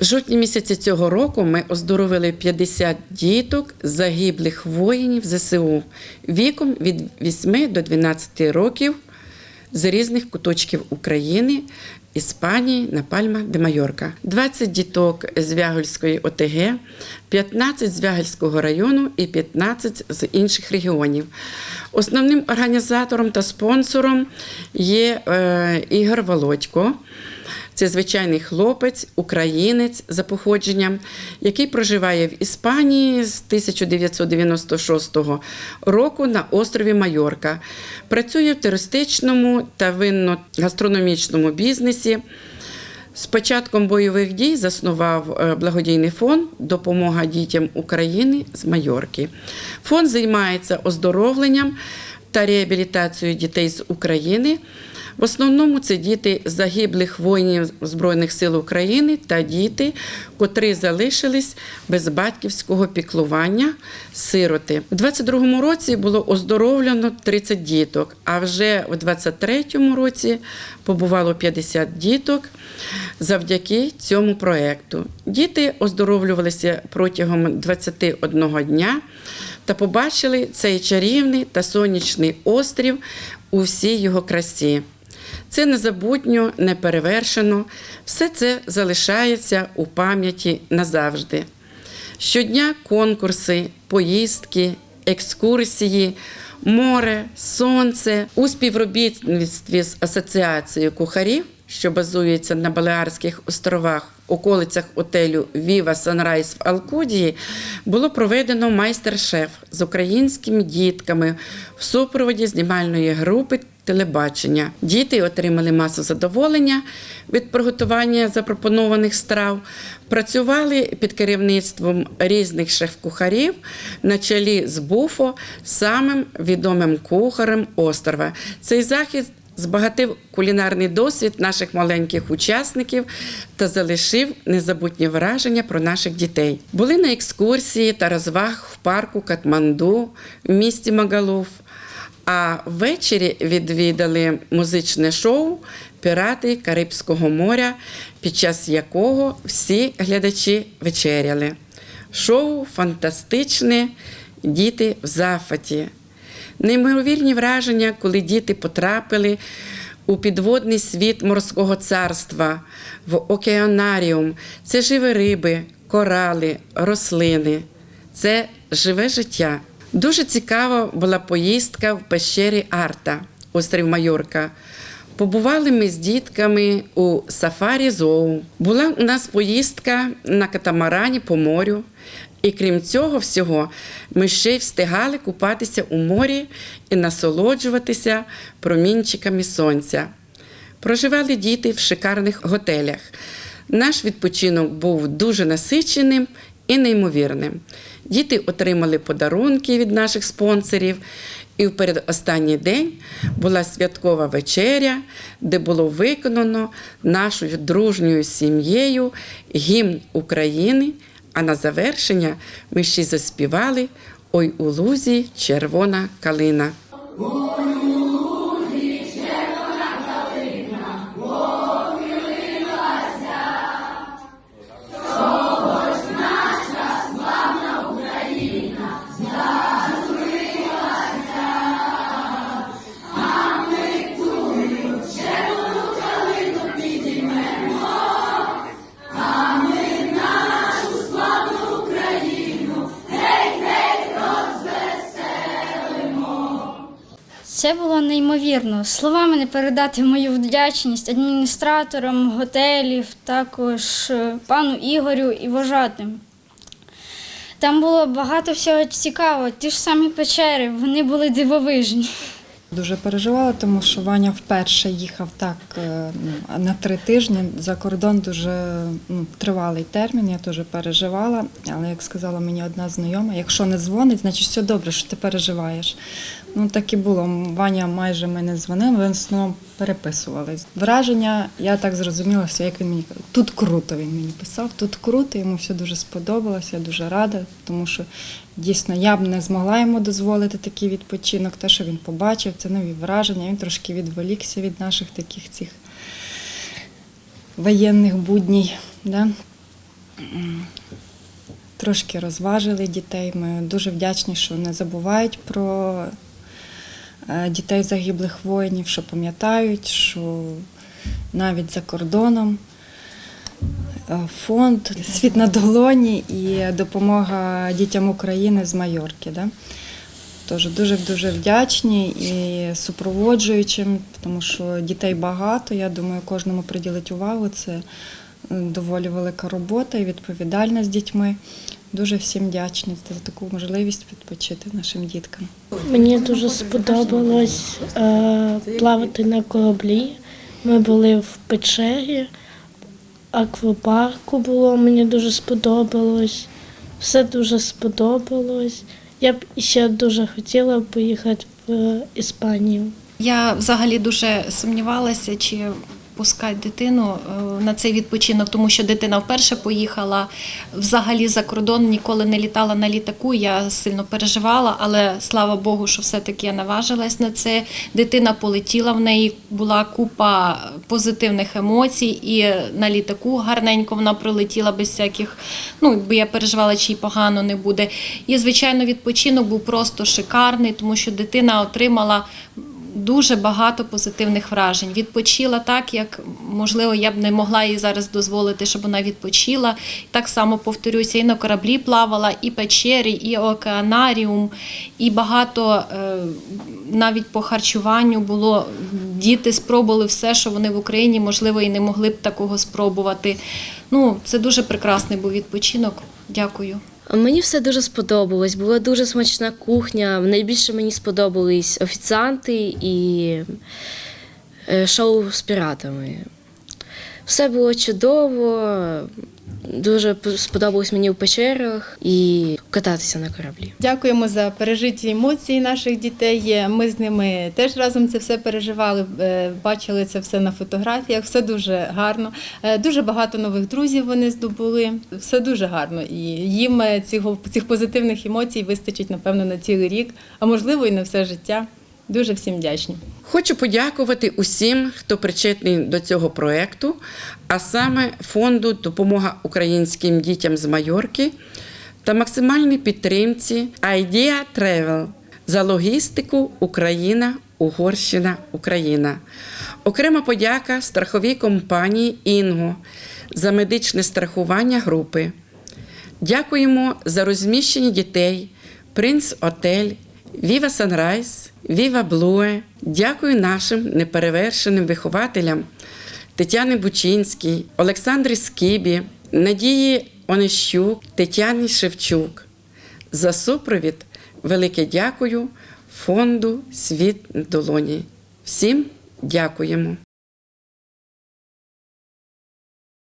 В жовтні місяці цього року ми оздоровили 50 діток загиблих воїнів ЗСУ віком від 8 до 12 років з різних куточків України, Іспанії, на Пальма де Майорка. 20 діток з Вягольської ОТГ, 15 з Вягельського району і 15 з інших регіонів. Основним організатором та спонсором є е, Ігор Володько. Це звичайний хлопець, українець за походженням, який проживає в Іспанії з 1996 року на острові Майорка. Працює в туристичному та винно-гастрономічному бізнесі. З початком бойових дій заснував е, благодійний фонд Допомога дітям України з Майорки. Фонд займається оздоровленням та реабілітацією дітей з України. В основному це діти загиблих воїнів Збройних сил України та діти, котрі залишились без батьківського піклування сироти. У 22-му році було оздоровлено 30 діток, а вже у 23-му році побувало 50 діток завдяки цьому проекту. Діти оздоровлювалися протягом 21 дня та побачили цей чарівний та сонячний острів у всій його красі. Це незабутньо, неперевершено. Все це залишається у пам'яті назавжди. Щодня конкурси, поїздки, екскурсії, море, сонце у співробітництві з асоціацією кухарів, що базується на Балеарських островах в околицях отелю Віва Санрайз в Алкудії, було проведено майстер-шеф з українськими дітками в супроводі знімальної групи телебачення. Діти отримали масу задоволення від приготування запропонованих страв, працювали під керівництвом різних шеф-кухарів на чолі з Буфо, самим відомим кухарем острова. Цей захід збагатив кулінарний досвід наших маленьких учасників та залишив незабутні враження про наших дітей. Були на екскурсії та розваг в парку Катманду в місті Магалув. А ввечері відвідали музичне шоу Пірати Карибського моря, під час якого всі глядачі вечеряли. Шоу фантастичне, діти в зафаті. Неймовірні враження, коли діти потрапили у підводний світ морського царства, в океанаріум. Це живі риби, корали, рослини. Це живе життя. Дуже цікава була поїздка в пещері Арта, острів Майорка. Побували ми з дітками у сафарі зоу. Була у нас поїздка на катамарані по морю. І крім цього всього, ми ще й встигали купатися у морі і насолоджуватися промінчиками сонця. Проживали діти в шикарних готелях. Наш відпочинок був дуже насиченим і неймовірним. Діти отримали подарунки від наших спонсорів. І в передостанній день була святкова вечеря, де було виконано нашою дружньою сім'єю гімн України. А на завершення ми ще заспівали Ой у лузі червона калина. Це було неймовірно. Словами не передати мою вдячність адміністраторам готелів, також е, пану Ігорю і вожатим. Там було багато всього цікавого. Ті ж самі печери, вони були дивовижні. Дуже переживала, тому що Ваня вперше їхав так е, на три тижні. За кордон дуже ну, тривалий термін, я теж переживала. Але як сказала мені одна знайома, якщо не дзвонить, значить все добре, що ти переживаєш. Ну так і було. Ваня майже ми не дзвонив, ми в основному переписувались. Враження, я так зрозуміла, все, як він мені. Тут круто він мені писав, тут круто, йому все дуже сподобалося, я дуже рада, тому що дійсно я б не змогла йому дозволити такий відпочинок. Те, що він побачив, це нові враження. Він трошки відволікся від наших таких цих воєнних будній. Да? трошки розважили дітей. Ми дуже вдячні, що не забувають про е, дітей загиблих воїнів, що пам'ятають, що навіть за кордоном фонд Світ на долоні і допомога дітям України з Майорки. Да? Тож дуже дуже вдячні і супроводжуючим, тому що дітей багато. Я думаю, кожному приділить увагу. Це е, доволі велика робота і відповідальність з дітьми. Дуже всім вдячні за таку можливість відпочити нашим діткам. Мені дуже сподобалось е, плавати на кораблі. Ми були в печері, аквапарку було, мені дуже сподобалось. Все дуже сподобалось. Я б ще дуже хотіла поїхати в Іспанію. Я взагалі дуже сумнівалася, чи пускати дитину е, на цей відпочинок, тому що дитина вперше поїхала взагалі за кордон, ніколи не літала на літаку. Я сильно переживала, але слава Богу, що все-таки я наважилась на це. Дитина полетіла, в неї була купа позитивних емоцій, і на літаку гарненько вона прилетіла без всяких. Ну, бо я переживала, чи погано не буде. І, звичайно, відпочинок був просто шикарний, тому що дитина отримала дуже багато позитивних вражень. Відпочила так, як можливо я б не могла їй зараз дозволити, щоб вона відпочила. Так само повторюся, і на кораблі плавала, і печері, і океанаріум, і багато е, навіть по харчуванню було. Діти спробували все, що вони в Україні, можливо, і не могли б такого спробувати. Ну, це дуже прекрасний був відпочинок. Дякую. Мені все дуже сподобалось. Була дуже смачна кухня. Найбільше мені сподобались офіціанти і е, шоу з піратами. Все було чудово. Дуже сподобалось мені в печерах і кататися на кораблі. Дякуємо за пережиті емоції наших дітей. Ми з ними теж разом це все переживали, е, бачили це все на фотографіях. Все дуже гарно. Е, Дуже багато нових друзів вони здобули. Все дуже гарно. І їм е, цього, цих позитивних емоцій вистачить, напевно, на цілий рік, а можливо і на все життя. Дуже всім вдячні. Хочу подякувати усім, хто причетний до цього проєкту, а саме фонду Допомога українським дітям з Майорки та максимальній підтримці Idea Travel за логістику Україна, Угорщина, Україна. Окрема подяка страховій компанії Інго за медичне страхування групи. Дякуємо за розміщення дітей, Принц Отель, Віва Санрайз, Віва Блуе. Дякую нашим неперевершеним вихователям Тетяни Бучинській, Олександрі Скібі, Надії Онищук, Тетяні Шевчук. За супровід велике дякую фонду Світ долоні. Всім дякуємо.